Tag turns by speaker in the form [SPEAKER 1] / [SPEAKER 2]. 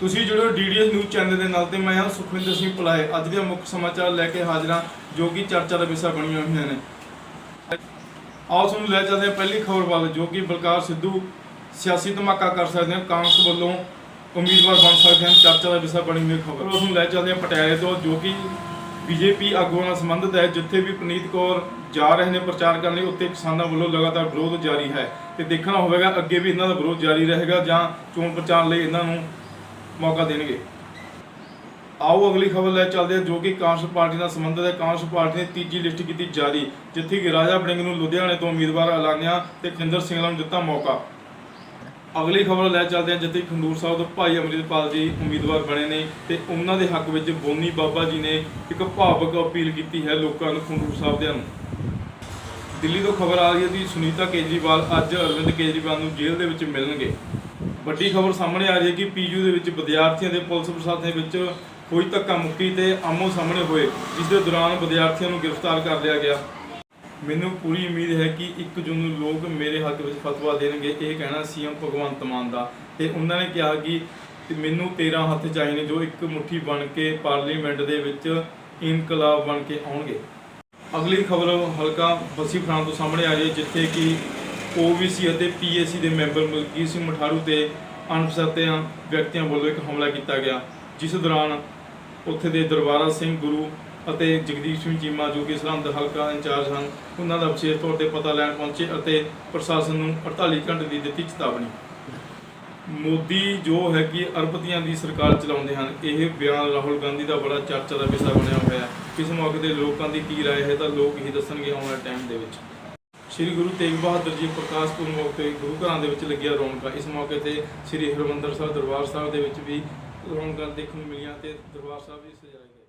[SPEAKER 1] ਤੁਸੀਂ ਜੁੜੋ DDS news channel ਦੇ ਨਾਲ ਤੇ ਮੈਂ ਹਾਂ ਸੁਖਵਿੰਦਰ ਸਿੰਘ ਪਲਾਏ ਅੱਜ ਦੇ ਮੁੱਖ ਸਮਾਚਾਰ ਲੈ ਕੇ ਹਾਜ਼ਰ ਹਾਂ, ਜੋ ਕਿ ਚਰਚਾ ਦਾ ਵਿਸ਼ਾ ਬਣੀਆਂ ਹੋਈਆਂ ਨੇ। ਆਓ ਤੁਹਾਨੂੰ ਲੈ ਚੱਲਦੇ ਹਾਂ ਪਹਿਲੀ ਖਬਰ ਵੱਲ, ਜੋ ਕਿ ਬਲਕਾਰ ਸਿੱਧੂ ਸਿਆਸੀ ਧਮਾਕਾ ਕਰ ਸਕਦੇ ਹਨ। ਕਾਂਗਰਸ ਵੱਲੋਂ ਉਮੀਦਵਾਰ ਬਣ ਸਕਦੇ ਹਨ। ਚਰਚਾ ਦਾ ਵਿਸ਼ਾ ਬਣੀ ਹੋਈ ਖਬਰ। ਉਸ ਨੂੰ ਲੈ ਚੱਲਦੇ ਹਾਂ ਪਟਿਆਲੇ ਤੋਂ, ਜੋ ਕਿ ਬੀਜੇਪੀ ਆਗੂਆਂ ਨਾਲ ਸੰਬੰਧਿਤ ਹੈ। ਜਿੱਥੇ ਵੀ ਪ੍ਰਨੀਤ ਕੌਰ ਜਾ ਰਹੇ ਨੇ ਪ੍ਰਚਾਰ ਕਰਨ ਲਈ, ਉੱਥੇ ਕਿਸਾਨਾਂ ਵੱਲੋਂ ਲਗਾਤਾਰ ਵਿਰੋਧ ਜਾਰੀ ਹੈ। ਤੇ ਦੇਖਣਾ ਹੋਵੇਗਾ ਅੱਗੇ ਵੀ ਇਹਨਾਂ ਦਾ ਵਿਰੋਧ ਜਾਰੀ ਰਹੇਗਾ ਜਾਂ ਚੋਣ ਪ੍ਰਚਾਰ ਲਈ ਇਹਨਾਂ ਨੂੰ ਮੌਕਾ ਦੇਣਗੇ। ਆਓ ਅਗਲੀ ਖਬਰ ਲੈ ਚੱਲਦੇ ਹਾਂ, ਜੋ ਕਿ ਕਾਂਗਰਸ ਪਾਰਟੀ ਨਾਲ ਸੰਬੰਧਿਤ ਹੈ। ਕਾਂਗਰਸ ਪਾਰਟੀ ਨੇ ਤੀਜੀ ਲਿਸਟ ਕੀਤੀ ਜਾਰੀ, ਜਿੱਥੇ ਕਿ ਰਾਜਾ ਬੜਿੰਗ ਨੂੰ ਲੁਧਿਆਣੇ ਤੋਂ ਉਮੀਦਵਾਰ ਐਲਾਨਿਆ ਤੇ ਖਿੰਦਰ ਸਿੰਘਲਾ ਨੂੰ ਦਿੱਤਾ ਮੌਕਾ। ਅਗਲੀ ਖਬਰ ਲੈ ਚੱਲਦੇ ਹਾਂ, ਜਿੱਥੇ ਖੰਡੂਰ ਸਾਹਿਬ ਤੋਂ ਭਾਈ ਅਮਰਿਤਪਾਲ ਜੀ ਉਮੀਦਵਾਰ ਬਣੇ ਨੇ ਤੇ ਉਹਨਾਂ ਦੇ ਹੱਕ ਵਿੱਚ ਬੋਨੀ ਬਾਬਾ ਜੀ ਨੇ ਇੱਕ ਭਾਵਕ ਅਪੀਲ ਕੀਤੀ ਹੈ ਲੋਕਾਂ ਨੂੰ ਖੰਡੂਰ ਸਾਹਿਬ ਦੇ ਨੂੰ। ਦਿੱਲੀ ਤੋਂ ਖਬਰ ਆ ਰਹੀ ਹੈ ਕਿ ਸੁਨੀਤਾ ਕੇਜਰੀਵਾਲ ਅੱਜ ਅਰਵਿੰਦ ਕੇਜਰੀਵਾਲ ਨੂੰ ਜੇਲ੍ਹ ਦੇ ਵਿੱਚ ਮਿਲਣਗੇ। ਵੱਡੀ ਖਬਰ ਸਾਹਮਣੇ ਆ ਰਹੀ ਹੈ ਕਿ ਪੀਯੂ ਦੇ ਵਿੱਚ ਵਿਦਿਆਰਥੀਆਂ ਦੇ ਪੁਲਿਸ ਪ੍ਰਸ਼ਾਸਨ ਦੇ ਵਿੱਚ ਹੋਈ ਧੱਕਾ ਮੁੱਕੀ ਤੇ ਆਮੋ ਸਾਹਮਣੇ ਹੋਏ, ਜਿਸ ਦੇ ਦੌਰਾਨ ਵਿਦਿਆਰਥੀਆਂ ਨੂੰ ਗ੍ਰਿਫਤਾਰ ਕਰ ਲਿਆ ਗਿਆ। ਮੈਨੂੰ ਪੂਰੀ ਉਮੀਦ ਹੈ ਕਿ 1 ਜੂਨ ਨੂੰ ਲੋਕ ਮੇਰੇ ਹੱਕ ਵਿੱਚ ਫਤਵਾ ਦੇਣਗੇ, ਇਹ ਕਹਿਣਾ ਸੀਐਮ ਭਗਵੰਤ ਮਾਨ ਦਾ। ਤੇ ਉਹਨਾਂ ਨੇ ਕਿਹਾ ਕਿ ਤੇ ਮੈਨੂੰ 13 ਹੱਥ ਚਾਹੀਦੇ ਜੋ ਇੱਕ ਮੁਠੀ ਬਣ ਕੇ ਪਾਰਲੀਮੈਂਟ ਦੇ ਵਿੱਚ ਇਨਕਲਾਬ ਬਣ ਕੇ ਆਉਣਗੇ। ਅਗਲੀ ਖਬਰ ਹਲਕਾ ਬਸੀ ਫਰਾਂ ਤੋਂ ਸਾਹਮਣੇ ਆ ਰਹੀ ਹੈ, ਜਿੱਥੇ ਕਿ OBC ਅਤੇ PAC ਦੇ ਮੈਂਬਰ ਮਲਕੀਤ ਸਿੰਘ ਮਠਾਰੂ ਤੇ ਅਣਪਛਾਤਿਆਂ ਵਿਅਕਤੀਆਂ ਵੱਲੋਂ ਇੱਕ ਹਮਲਾ ਕੀਤਾ ਗਿਆ, ਜਿਸ ਦੌਰਾਨ ਉੱਥੇ ਦੇ ਦਰਬਾਰਾ ਸਿੰਘ ਗੁਰੂ ਅਤੇ ਜਗਦੀਸ਼ ਸਿੰਘ ਚੀਮਾ ਜੋ ਕਿ ਸਰਹੰਦ ਹਲਕਾ ਇੰਚਾਰਜ ਹਨ, ਉਹਨਾਂ ਦਾ ਵਿਸ਼ੇਸ਼ ਤੌਰ ਤੇ ਪਤਾ ਲੈਣ ਪਹੁੰਚੇ ਅਤੇ ਪ੍ਰਸ਼ਾਸਨ ਨੂੰ 48 ਘੰਟੇ ਦੀ ਦਿੱਤੀ ਚੇਤਾਵਨੀ। ਮੋਦੀ ਜੋ ਹੈ ਕਿ ਅਰਬਤੀਆਂ ਦੀ ਸਰਕਾਰ ਚਲਾਉਂਦੇ ਹਨ, ਇਹ ਬਿਆਨ ਰਾਹੁਲ ਗਾਂਧੀ ਦਾ ਬੜਾ ਚਰਚਾ ਦਾ ਵਿਸ਼ਾ ਬਣਿਆ ਹੋਇਆ ਹੈ। ਇਸ ਮੌਕੇ ਤੇ ਲੋਕਾਂ ਦੀ ਕੀ ਰਾਏ ਹੈ ਤਾਂ ਲੋਕ ਹੀ ਦੱਸਣਗੇ ਆਉਣ ਵਾਲੇ ਟਾਈਮ ਦੇ ਵਿੱਚ। ਸ਼੍ਰੀ ਗੁਰੂ ਤੇਗ ਬਹਾਦਰ ਜੀ ਪ੍ਰਕਾਸ਼ ਪੁਰਬ ਮੌਕੇ ਗੁਰੂ ਘਰਾਂ ਦੇ ਵਿੱਚ ਲੱਗੀਆਂ ਰੌਣਕਾਂ। ਇਸ ਮੌਕੇ ਤੇ ਸ਼੍ਰੀ ਹਰਿਮੰਦਰ ਸਾਹਿਬ ਦਰਬਾਰ ਸਾਹਿਬ ਦੇ ਵਿੱਚ ਵੀ ਰੌਣਕਾਂ ਦੇਖਣ ਨੂੰ ਮਿਲੀਆਂ ਤੇ ਦਰਬਾਰ ਸਾਹਿਬ ਵੀ ਸਜਾਇਆ ਗਿਆ